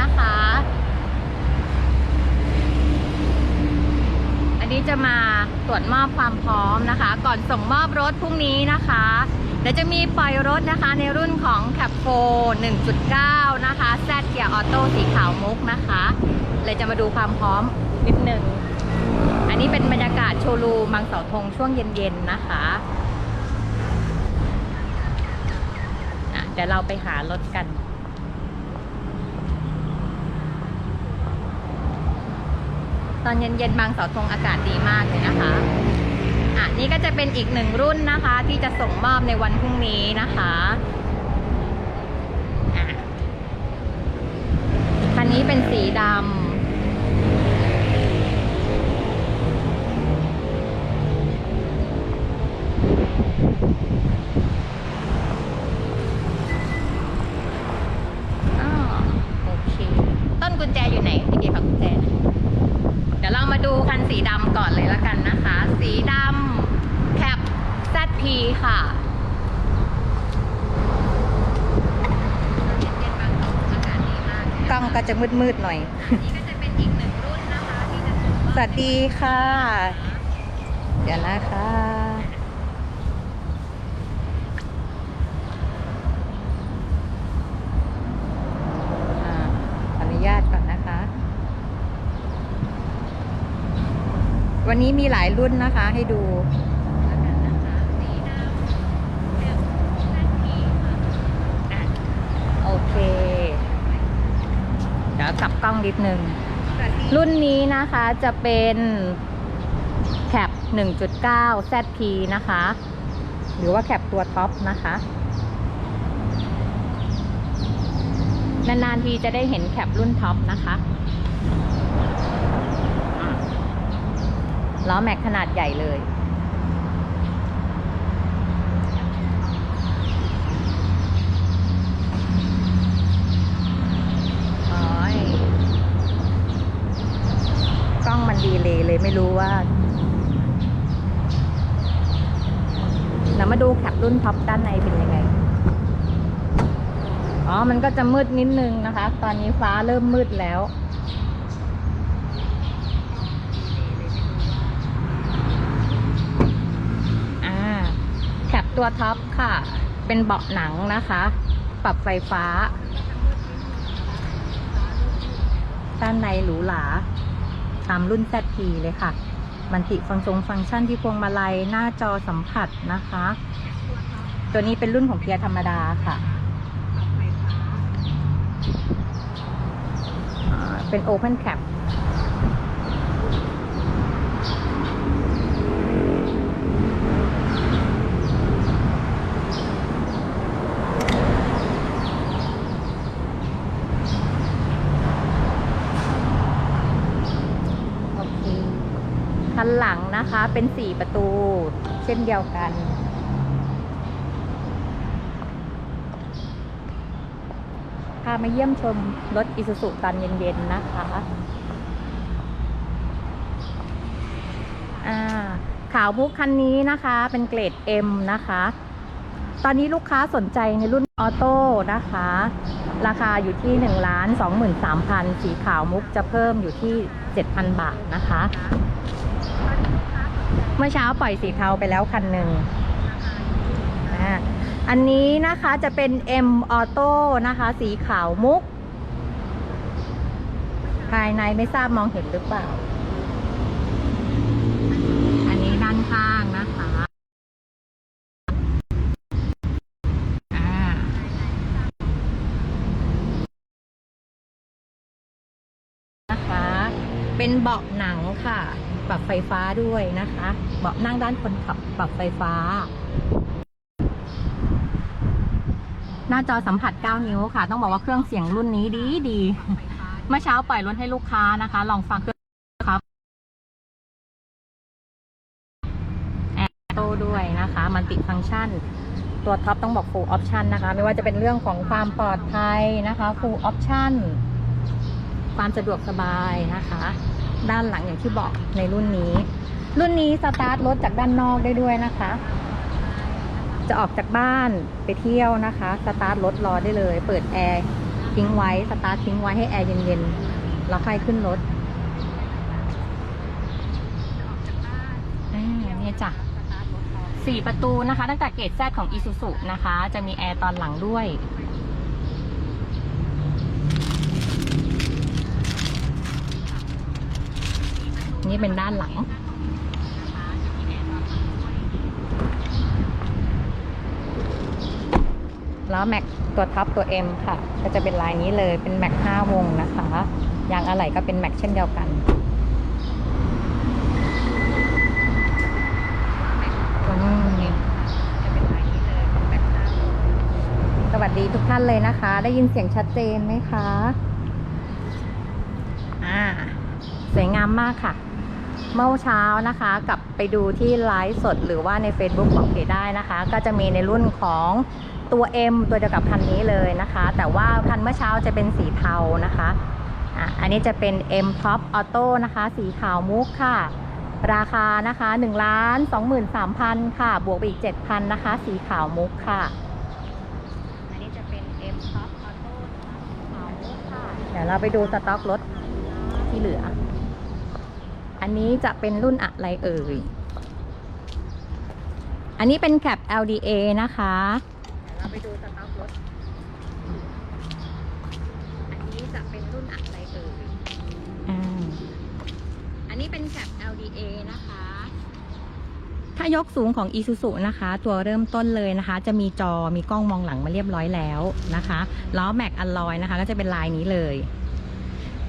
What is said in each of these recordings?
นะคะ อันนี้จะมาตรวจมอบความพร้อมนะคะ ก่อนส่งมอบรถพรุ่งนี้นะคะเดี๋ยวจะมีปล่อยรถนะคะในรุ่นของ c a p 4 1.9 นะคะ Z เกียร์ออโต้สีขาวมุกนะคะ เลยจะมาดูความพร้อมนิดหนึ่ง อันนี้เป็นบรรยากาศโชว์รูมบางเสาธงช่วงเย็นๆนะคะะเดี๋ยวเราไปหารถกัน ตอนเย็นๆบางเสาธงอากาศดีมากเลยนะคะอะนี่ก็จะเป็นอีกหนึ่งรุ่นนะคะ ที่จะส่งมอบในวันพรุ่งนี้นะคะอะคันนี้เป็นสีดำ ค่ะ กล้องก็จะมืดๆหน่อยนี่ก็จะเป็นอีกหนึ่งรุ่นนะคะที่จะสวัสดีค่ะ เดี๋ยวนะคะอ่าขออนุญาตก่อนนะคะวันนี้มีหลายรุ่นนะคะให้ดูอะโอเค เดี๋ยวกลับกล้ องนิดนึง รุ่นนี้นะคะจะเป็นแคป1.9 ZP นะคะ หรือว่าแคปตัวท็อปนะคะ นานๆทีจะได้เห็นแคปรุ่นท็อปนะคะล้อแม็กขนาดใหญ่เลย โอ้ยกล้องมันดีเลยเลย ไม่รู้ว่าเรามาดูแคปรุ่นท็อปด้านในเป็นยังไง อ๋อ มันก็จะมืดนิดนึงนะคะ ตอนนี้ฟ้าเริ่มมืดแล้วแคปตัวท็อปค่ะ เป็นเบาะหนังนะคะ ปรับไฟฟ้า ด้านในหรูหรา ตามรุ่น ZP เลยค่ะ มันติฟังก์ชันฟังก์ชันที่พวงมาลัยหน้าจอสัมผัสนะคะ ตัวนี้เป็นรุ่นของเกียร์ธรรมดาค่ะอ่าเป็น Open Cap โอเค คันหลังนะคะ เป็นสี่ประตู เช่นเดียวกัน พามาเยี่ยมชมรถอิซูซุตอนเย็นๆนะคะอ่าขาวมุกคันนี้นะคะ เป็นเกรด M นะคะ ตอนนี้ลูกค้าสนใจในรุ่นออโต้นะคะ ราคาอยู่ที่1นึ่งล้านสองหมื่นสามพันสีขาวมุกจะเพิ่มอยู่ที่ 7,000 บาทนะคะ เมื่อเช้าปล่อยสีเทาไปแล้วคันหนึ่งอันนี้นะคะจะเป็น M Auto นะคะ สีขาวมุก ภายในไม่ทราบมองเห็นหรือเปล่า อันนี้ด้านข้างนะคะอ่านะคะ เป็นเบาะหนังค่ะ รับไฟฟ้าด้วยนะคะเบาะนั่งด้านคนขับปรับไฟฟ้า หน้าจอสัมผัส 9 นิ้วค่ะ ต้องบอกว่าเครื่องเสียงรุ่นนี้ดีดีเมื่อเช้าปล่อยรถให้ลูกค้านะคะ ลองฟังเครื่องครับแอร์โตด้วยนะคะมันติฟังก์ชันตัวท็อปต้องบอก full option นะคะ ไม่ว่าจะเป็นเรื่องของความปลอดภัยนะคะ full option ความสะดวกสบายนะคะ ด้านหลังอย่างที่บอกในรุ่นนี้ รุ่นนี้สตาร์ทรถจากด้านนอกได้ด้วยนะคะ จะออกจากบ้านไปเที่ยวนะคะ สตาร์ทรถรอได้เลย เปิดแอร์ทิ้งไว้สตาร์ททิ้งไว้ให้แอร์เย็นๆแล้วค่อยขึ้นรถเนี่ยจ้ะสี่ประตูนะคะ ตั้งแต่เกรดแซดของ Isuzu นะคะ จะมีแอร์ตอนหลังด้วย นี่เป็นด้านหลัง แล้วแม็กตัวท็อปตัว M ค่ะ ก็จะเป็นลายนี้เลยเป็นแม็ก5วงนะคะ ยางอะไหล่ก็เป็นแม็กเช่นเดียวกัน สวัสดีทุกท่านเลยนะคะ ได้ยินเสียงชัดเจนไหมคะ อ่า สวยงามมากค่ะ เมื่อเช้านะคะ กลับไปดูที่ไลฟ์สดหรือว่าใน Facebook ของเพจได้นะคะ ก็จะมีในรุ่นของตัว M ตัวเดียวกับคันนี้เลยนะคะ แต่ว่าคันเมื่อเช้าจะเป็นสีเทานะคะอะอันนี้จะเป็น M Top Auto นะคะ สีขาวมุกค่ะ ราคานะคะ1ล้าน23,000 ค่ะ บวกไปอีก 7,000 นะคะ สีขาวมุกค่ะ อันนี้จะเป็น M Top Auto นะคะสีขาวมุกค่ะ เดี๋ยวเราไปดูสต็อกรถที่เหลือ อันนี้จะเป็นรุ่นอะไรเอ่ย อันนี้เป็นแคป LDA นะคะเดี๋ยวเราไปดูสต็อกรถ อันนี้จะเป็นรุ่นอะไรเอ่ยอ่าอันนี้เป็นแคป LDA นะคะ ถ้ายกสูงของ Isuzu นะคะ ตัวเริ่มต้นเลยนะคะ จะมีจอมีกล้องมองหลังมาเรียบร้อยแล้วนะคะ ล้อแม็กอลลอยนะคะ ก็จะเป็นลายนี้เลย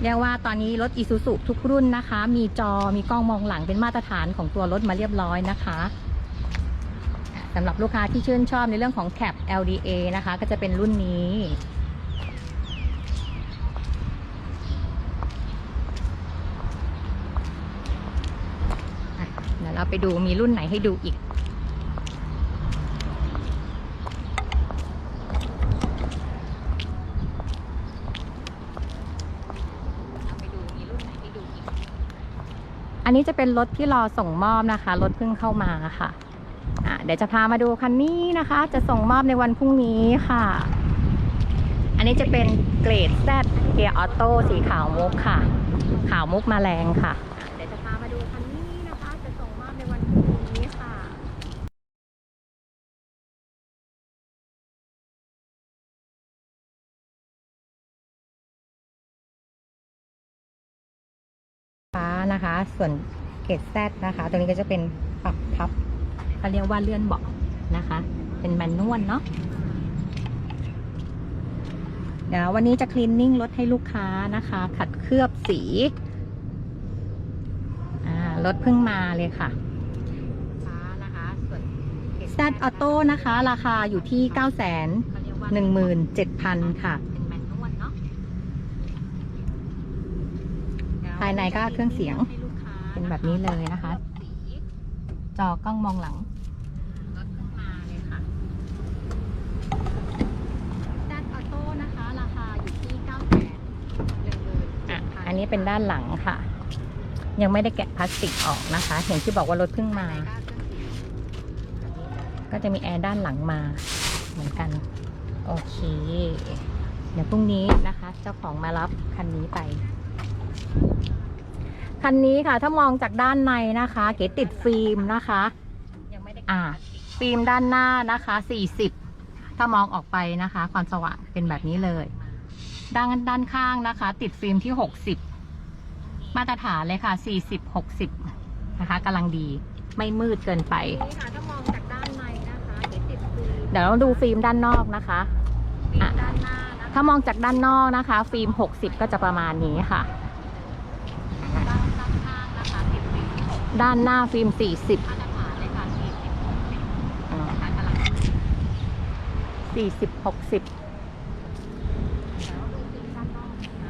เรียกว่าตอนนี้รถ Isuzu ทุกรุ่นนะคะ มีจอมีกล้องมองหลังเป็นมาตรฐานของตัวรถมาเรียบร้อยนะคะสำหรับลูกค้าที่ชื่นชอบในเรื่องของ Cap LDA นะคะ ก็จะเป็นรุ่นนี้เดี๋ยวเราไปดูมีรุ่นไหนให้ดูอีก เอาไปดูมีรุ่นไหนให้ดูอีก อั นนี้จะเป็นรถที่รอส่งมอบนะคะ รถเพิ่งเข้ามาค่ะะเดี๋ยวจะพามาดูคันนี้นะคะ จะส่งมอบในวันพรุ่งนี้ค่ะ อันนี้จะเป็นเกรดแซดเกียร์ออโต้สีขาวมุกค่ะ ขาวมุกมาแรงค่ะ เดี๋ยวจะพามาดูคันนี้นะคะ จะส่งมอบในวันพรุ่งนี้ค่ะ ฟ้านะคะ ส่วนเกรดแซนะคะ ตรงนี้ก็จะเป็นปรับพับเขาเรียกว่าเลื่อนเบาะนะคะ เป็นแมนนวลเนาะเดี๋ยววันนี้จะคลีนนิ่งรถให้ลูกค้านะคะ ขัดเคลือบสีอ่ารถเพิ่งมาเลยค่ะฟ้านะคะส่วนแซดออโต้นะคะ ราคาอยู่ที่ 9 1 7 0 0 0 ค่ะเป็นแมนนวลเนาะภายในก็เครื่องเสียง เป็นแบบนี้เลยนะคะ จอกล้องมองหลังรถขึ้นมาเลยค่ะด้านออโต้นะคะ ราคาอยู่ที่9 0 0 0 0อันนี้เป็นด้านหลังค่ะ ยังไม่ได้แกะพลาสติกออกนะคะ เห็นที่บอกว่ารถเพิ่งมา ก็จะมีแอร์ด้านหลังมาเหมือนกัน โอเค เดี๋ยวพรุ่งนี้นะคะ เจ้าของมารับคันนี้ไป คันนี้ค่ะถ้ามองจากด้านในนะคะ เก๋ติดฟิล์มนะคะอ่าฟิล์มด้านหน้านะคะ40ถ้ามองออกไปนะคะ ความสว่างเป็นแบบนี้เลย ด้านด้านข้างนะคะ ติดฟิล์มที่ 60 มาตรฐานเลยค่ะ 40 60นะคะกำลังดีไม่มืดเกินไปนี่ค่ะถ้ามองจากด้านในนะคะเก๋ติดฟิล์มเดี๋ยวเราดูฟิล์มด้านนอกนะคะฟิล์มด้านหน้าถ้ามองจากด้านนอกนะคะ ฟิล์ม 60 ก็จะประมาณนี้ค่ะ ด้านหน้าฟิล์ม40มาตรฐานเลยค่ะ40 40 60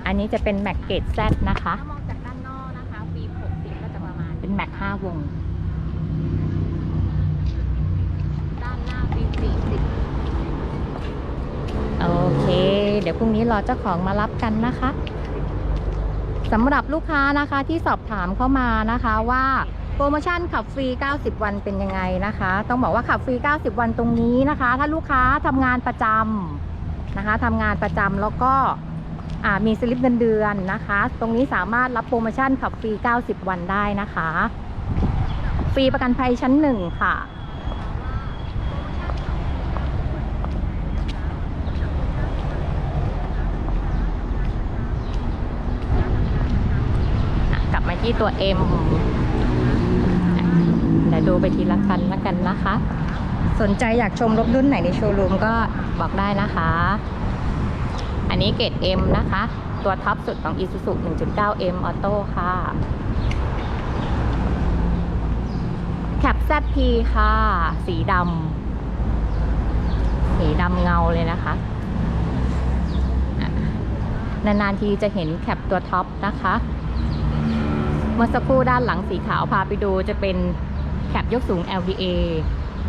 อันนี้จะเป็นแม็กเกตแซนะคะ ถ้ามองจากด้านนอกนะคะฟิล์ม60 ก็จะประมาณ เป็นแม็ก5วง ด้านหน้าฟิล์ม40 โอเค เดี๋ยวพรุ่งนี้รอเจ้าของมารับกันนะคะ สำหรับลูกค้านะคะที่สอบถามเข้ามานะคะว่าโปรโมชั่นขับฟรี 90 วันเป็นยังไงนะคะ ต้องบอกว่าขับฟรี 90 วันตรงนี้นะคะ ถ้าลูกค้าทำงานประจำนะคะทำงานประจำแล้วก็มีสลิปเงินเดือนนะคะ ตรงนี้สามารถรับโปรโมชั่นขับฟรี 90 วันได้นะคะ ฟรีประกันภัยชั้นหนึ่งค่ะกลับมาที่ ตัว M เดี๋ยวดูไปทีละคันละกันนะคะ สนใจอยากชมรถรุ่นไหนในโชว์รูมก็บอกได้นะคะ อันนี้เกรด M นะคะ ตัวท็อปสุดของ Isuzu 1.9M Auto ค่ะแคป ZP ค่ะ สีดำสีดำเงาเลยนะคะอะนานๆทีจะเห็นแคปตัวท็อปนะคะ เมื่อสักครู่ด้านหลังสีขาวพาไปดูจะเป็นแคปยกสูง LDA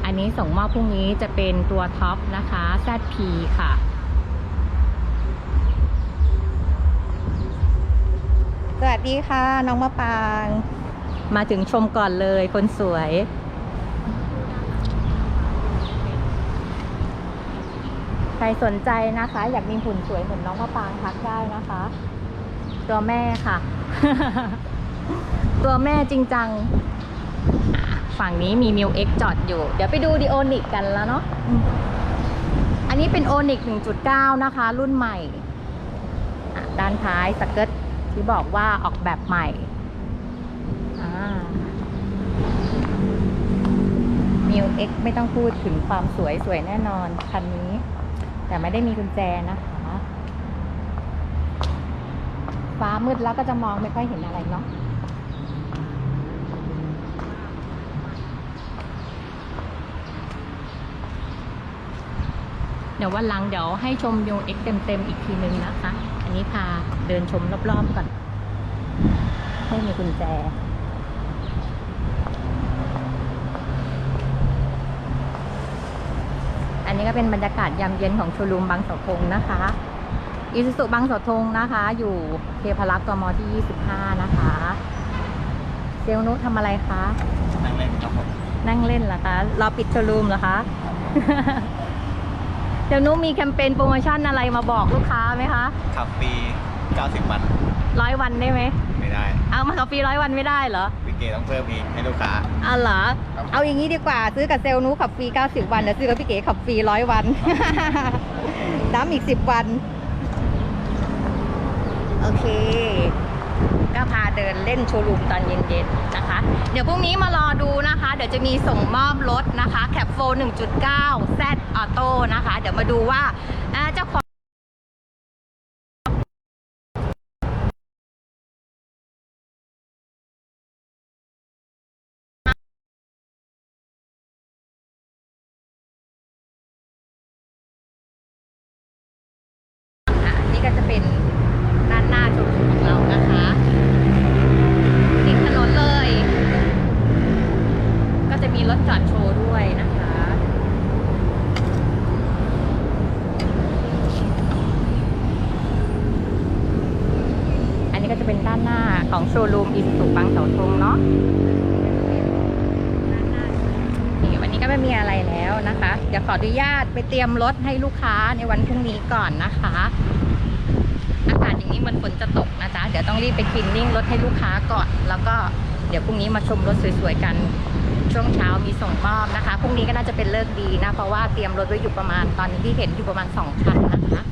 อันนี้ส่งมอบพรุ่งนี้จะเป็นตัวท็อปนะคะ ZP ค่ะ สวัสดีค่ะ น้องมะปาง มาถึงชมก่อนเลยคนสวย ใครสนใจนะคะ อยากมีหุ่นสวยเหมือนน้องมะปางทักได้นะคะ ตัวแม่ค่ะ ตัวแม่จริงจังอะฝั่งนี้มีมิวเอ็กจอดอยู่ เดี๋ยวไปดูดีโอนิกกันแล้วเนาะอืมอันนี้เป็นโอนิก1.9 นะคะ รุ่นใหม่อะด้านท้ายสเกิร์ตที่บอกว่าออกแบบใหม่มิวเอ็กไม่ต้องพูดถึงความสวยสวยแน่นอน คันนี้ แต่ไม่ได้มีกุญแจนะคะ ฟ้ามืดแล้วก็จะมองไม่ค่อยเห็นอะไรเนาะ ดี๋ยววันหลังเดี๋ยวให้ชมโยเอ็กเต็มๆอีกทีนึงนะคะ อันนี้พาเดินชมรอบๆก่อนให้มีกุญแจอันนี้ก็เป็นบรรยากาศยามเย็นของโชว์รูมบางเสาธงนะคะอิสุสุบางเสาธงนะคะ อยู่เทพารักษ์กมที่ 25 นะคะเซลลนุทำอะไรคะ นั่งเล่นครับผมนั่งเล่นเหรอคะ รอปิดโชว์รูมเหรอคะ เซลลนุมีแคมเปญโปรโมชั่นอะไรมาบอกลูกค้าไหมคะ ขับฟรี90 วัน ร้อยวันได้ไหม ไม่ได้ เอามาขับฟรีร้อยวันไม่ได้เหรอ วิกเกต้องเพิ่มอีกให้ลูกค้าอ้าวเหรอครับเอาอย่างนี้ดีกว่าซื้อกับเซลลนุขับฟรี90 วันแล้วซื้อกับพี่เก๋ขับฟรีร้อยวัน น้ำอีก 10 วัน โอเค ก็พาเดินเล่นโชว์รูมตอนเย็นๆนะคะ เดี๋ยวพรุ่งนี้มารอดูนะคะ เดี๋ยวจะมีส่งมอบรถนะคะแคปโฟ1.9 Z Auto นะคะ เดี๋ยวมาดูว่าเจ้าของนี่ก็จะเป็นด้านหน้าโชว์รูมของเรานะคะติดถนนเลย ก็จะมีรถจอดโชว์ด้วยนะคะ อันนี้ก็จะเป็นด้านหน้า ของโชว์รูมอิสุสุบางเสาธงเนาะนี่วันนี้ก็ไม่มีอะไรแล้วนะคะ เดี๋ยวขออนุญาตไปเตรียมรถให้ลูกค้าในวันพรุ่งนี้ก่อนนะคะ อากาศอย่างนี้มันฝนจะตกนะจ๊ะ เดี๋ยวต้องรีบไปคลีนนิ่งรถให้ลูกค้าก่อน แล้วก็เดี๋ยวพรุ่งนี้มาชมรถสวยๆกันช่วงเช้ามีส่งมอบนะคะ พรุ่งนี้ก็น่าจะเป็นเลิกดีนะ เพราะว่าเตรียมรถไว้อยู่ประมาณตอนนี้ที่เห็นอยู่ประมาณ2คันนะคะ